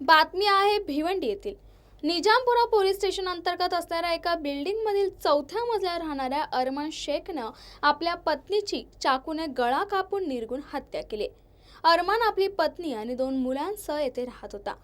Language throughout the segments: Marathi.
बातमी आहे भिवंडी येथील. निजामपुरा पोलीस स्टेशन अंतर्गत असणाऱ्या एका बिल्डिंगमधील चौथ्या मजल्यावर राहणाऱ्या अरमान शेखनं आपल्या पत्नीची चाकूने गळा कापून निर्गुण हत्या केली. अरमान आपली पत्नी आणि दोन मुलांसह येथे राहत होता.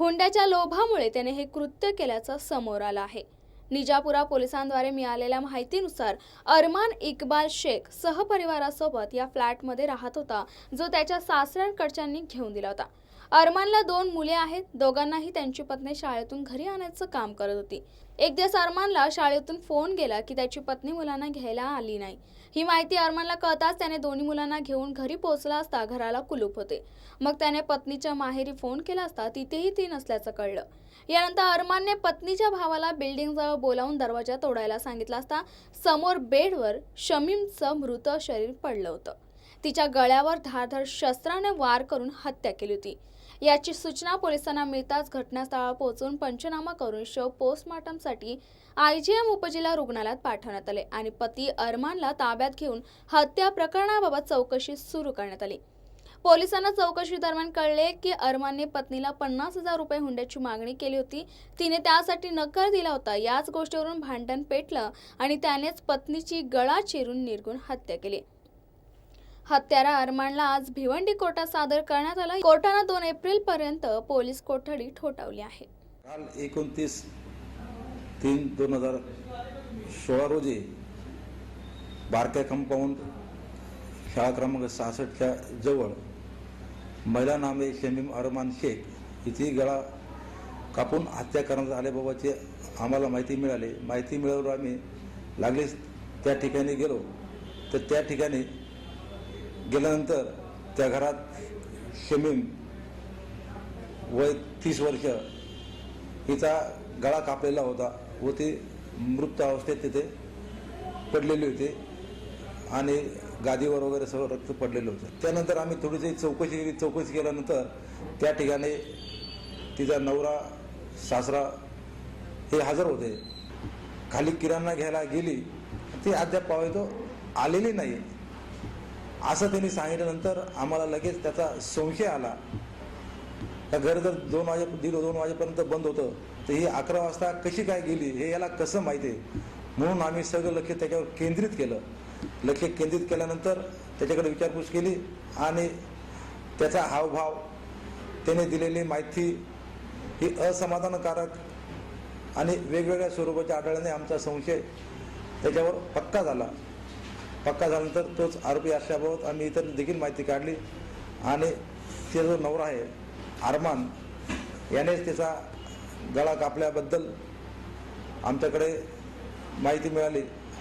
हुंड्याच्या लोभामुळे त्याने हे कृत्य केल्याचं समोर आलं आहे. निजापुरा पोलिसांद्वारे मिळालेल्या माहितीनुसार अरमान इकबाल शेख सहपरिवारासोबत या फ्लॅटमध्ये राहत होता जो त्याच्या सासऱ्यांकडच्यांनी घेऊन दिला होता. अरमानला दोन मुले आहेत. दोघांनाही त्यांची पत्नी शाळेतून घरी आणायचं काम करत होती. एक दिवस अरमानला शाळेतून फोन गेला की त्याची पत्नी मुलांना घ्यायला आली नाही. ही माहिती अरमानला कळताच त्याने दोन्ही मुलांना घेऊन घरी पोहोचला असता घराला कुलूप होते. मग त्याने पत्नीच्या माहेरी फोन केला असता तिथेही ती नसल्याचं कळलं. यानंतर अरमानने पत्नीच्या भावाला बिल्डिंगजवळ बोलावून दरवाजा तोडायला सांगितला असता समोर बेडवर शमीमचं मृत शरीर पडलं होतं. तिच्या गळ्यावर धारधार शस्त्राने वार करून हत्या केली होती. याची सूचना पोलिसांना मिळताच घटनास्थळावर पोहोचून पंचनामा करून शव पोस्टमॉर्टमसाठी आयजीएम उपजिल्हा रुग्णालयात पाठवण्यात आले आणि पती अरमानला ताब्यात घेऊन हत्या प्रकरणाबाबत चौकशी सुरू करण्यात आली. पोलिसांना चौकशी दरम्यान कळले की अरमानने पत्नीला पन्नास हजार रुपये हुंड्याची मागणी केली होती. तिने त्यासाठी नकार दिला होता. याच गोष्टीवरून भांडण पेटलं आणि त्यानेच पत्नीची गळा चिरून निर्गुण हत्या केली. हत्यारा अरमानला आज भिवंडी कोर्टात सादर करण्यात आला. कोर्टानं दोन एप्रिल पर्यंत पोलीस कोठडी ठोठावली आहे. काल एकोणतीस तीन दोन हजार सोळा रोजी बारक्या कंपाऊंड शाळा क्रमांक सहासष्टच्या जवळ महिला नामे शमीम अरमान शेख हिची गळा कापून हत्या करण्यात आल्याबाबतची आम्हाला माहिती मिळाली. माहिती मिळाल्यावर आम्ही लागलीच त्या ठिकाणी गेलो. तर त्या ठिकाणी गेल्यानंतर त्या घरात शमीम वय तीस वर्ष हिचा गळा कापलेला होता व ती मृत अवस्थेत तिथे पडलेली होती आणि गादीवर वगैरे सगळं रक्त पडलेलं होतं. त्यानंतर आम्ही थोडीशी चौकशी केली. चौकशी केल्यानंतर त्या ठिकाणी तिचा नवरा सासरा हे हजर होते. खाली किराणा घ्यायला गेली. ती अद्याप पावेतो आलेली नाही. असं त्यांनी सांगितल्यानंतर आम्हाला लगेच त्याचा संशय आला. का घर जर दोन वाजे दीड दोन वाजेपर्यंत बंद होतं तर ही अकरा वाजता कशी काय गेली हे याला कसं माहिती आहे? म्हणून आम्ही सगळं लक्ष त्याच्यावर केंद्रित केलं. लक्ष केंद्रित केल्यानंतर त्याच्याकडे विचारपूस केली आणि त्याचा हावभाव त्याने दिलेली माहिती ही असमाधानकारक आणि वेगवेगळ्या स्वरूपाच्या आढळल्याने आमचा संशय त्याच्यावर पक्का झाला. पक्का झाल्यानंतर तोच आरोपी असल्याबाबत आम्ही इतर देखील माहिती काढली. आणि त्याचा जो नवरा आहे अरमान यानेच त्याचा गळा कापल्याबद्दल आमच्याकडे माहिती मिळाली.